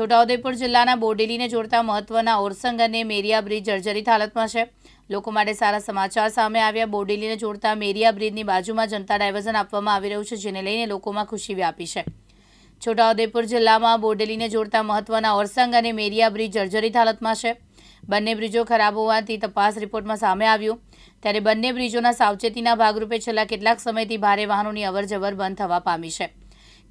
છોટાઉદેપુર જિલ્લાના બોડેલીને જોડતા મહત્વના ઓરસંગ અને મેરિયા બ્રિજ જર્જરિત હાલતમાં છે. લોકો માટે સારા સમાચાર સામે આવ્યા. બોડેલીને જોડતા મેરિયા બ્રિજની બાજુમાં જનતા ડાયવર્ઝન આપવામાં આવી રહ્યું છે, જેને લઈને લોકોમાં ખુશી વ્યાપી છે. છોટાઉદેપુર જિલ્લામાં બોડેલીને જોડતા મહત્વના ઓરસંગ અને મેરિયા બ્રિજ જર્જરિત હાલતમાં છે. બંને બ્રિજો ખરાબ હોવાથી તપાસ રિપોર્ટમાં સામે આવ્યું. ત્યારે બંને બ્રિજોના સાવચેતીના ભાગરૂપે છેલ્લા કેટલાક સમયથી ભારે વાહનોની અવરજવર બંધ થવા પામી છે.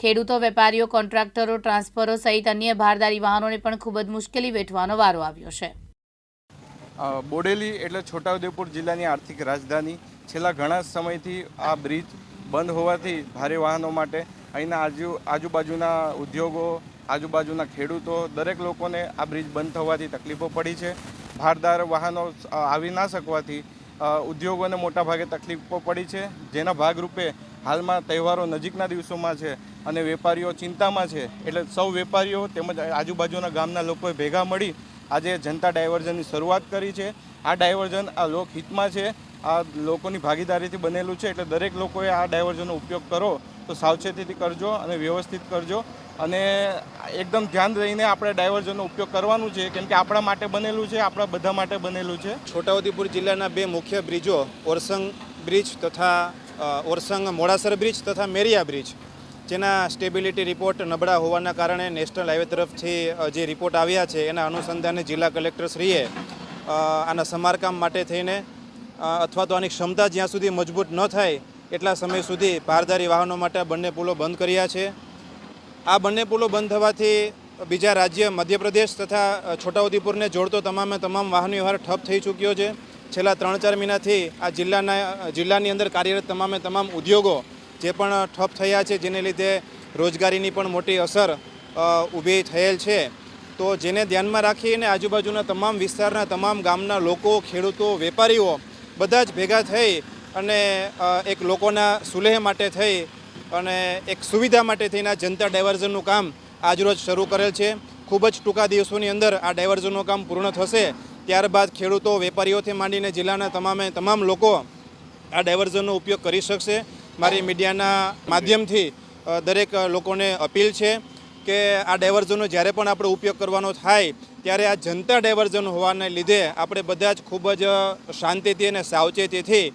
ખેડૂતો, વેપારીઓ, કોન્ટ્રાક્ટરો, ટ્રાન્સફરો સહિત અન્ય ભારદારી વાહનોને પણ ખૂબ જ મુશ્કેલી વેઠવાનો વારો આવ્યો છે. બોડેલી એટલે છોટાઉદેપુર જિલ્લાની આર્થિક રાજધાની. છેલ્લા ઘણા સમયથી આ બ્રિજ બંધ હોવાથી ભારે વાહનો માટે અહીંના આજુ, આજુબાજુના ઉદ્યોગો, આજુબાજુના ખેડૂતો, દરેક લોકોને આ બ્રિજ બંધ થવાથી તકલીફો પડી છે. ભારદાર વાહનો આવી ના શકવાથી ઉદ્યોગોને મોટાભાગે તકલીફો પડી છે. જેના ભાગરૂપે હાલમાં તહેવારો નજીકના દિવસોમાં છે અને વેપારીઓ ચિંતામાં છે. એટલે સૌ વેપારીઓ તેમજ આજુબાજુના ગામના લોકોએ ભેગા મળી આજે જનતા ડાયવર્ઝનની શરૂઆત કરી છે. આ ડાયવર્ઝન આ લોકહિતમાં છે. આ લોકોની ભાગીદારીથી બનેલું છે. એટલે દરેક લોકોએ આ ડાયવર્ઝનનો ઉપયોગ કરો તો સાવચેતીથી કરજો અને વ્યવસ્થિત કરજો. અને એકદમ ધ્યાન રહીને આપણે ડાયવર્ઝનનો ઉપયોગ કરવાનું છે. કેમ કે આપણા માટે બનેલું છે, આપણા બધા માટે બનેલું છે. છોટાઉદેપુર જિલ્લાના બે મુખ્ય બ્રિજો ઓરસંગ બ્રિજ તથા ઓરસંગ મોડાસર બ્રિજ તથા મેરિયા બ્રિજ, જેના સ્ટેબિલિટી રિપોર્ટ નબળા હોવાના કારણે નેશનલ હાઈવે તરફથી જે રિપોર્ટ આવ્યા છે, એના અનુસંધાને જિલ્લા કલેક્ટરશ્રીએ આના સમારકામ માટે થઈને અથવા તો આની ક્ષમતા જ્યાં સુધી મજબૂત ન થાય, એટલા સમય સુધી ભારદારી વાહનો માટે બંને પુલો બંધ કર્યા છે. આ બંને પુલો બંધ થવાથી બીજા રાજ્ય મધ્યપ્રદેશ તથા છોટાઉદેપુરને જોડતો તમામે તમામ વાહન વ્યવહાર ઠપ થઈ ચૂક્યો છે. છેલ્લા ત્રણ ચાર મહિનાથી આ જિલ્લાના, જિલ્લાની અંદર કાર્યરત તમામે તમામ ઉદ્યોગો જે પણ ઠપ થયા છે, જેને લીધે રોજગારીની પણ મોટી અસર ઊભી થયેલ છે. તો જેને ધ્યાનમાં રાખીને આજુબાજુના તમામ વિસ્તારના તમામ ગામના લોકો, ખેડૂતો, વેપારીઓ બધા જ ભેગા થઈ અને એક લોકોના સુલેહ માટે થઈ અને એક સુવિધા માટે થઈને જનતા ડાયવર્ઝનનું કામ આજરોજ શરૂ કરેલ છે. ખૂબ જ ટૂંકા દિવસોની અંદર આ ડાયવર્ઝનનું કામ પૂર્ણ થશે. ત્યારબાદ ખેડૂતો, વેપારીઓથી માંડીને જિલ્લાના તમામે તમામ લોકો આ ડાયવર્ઝનનો ઉપયોગ કરી શકશે. મારી મીડિયાના માધ્યમથી દરેક લોકોને અપીલ છે કે આ ડાયવર્ઝનનો જ્યારે પણ આપણે ઉપયોગ કરવાનો થાય, ત્યારે આ જનતા ડાયવર્ઝન હોવાને લીધે આપણે બધા જ ખૂબ જ શાંતિથી અને સાવચેતીથી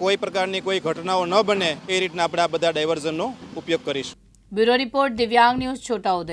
કોઈ પ્રકારની કોઈ ઘટનાઓ ન બને એ રીતના આપણે આ બધા ડાયવર્ઝનનો ઉપયોગ કરીશું. Bureau report Divyang news Chhotaudepur.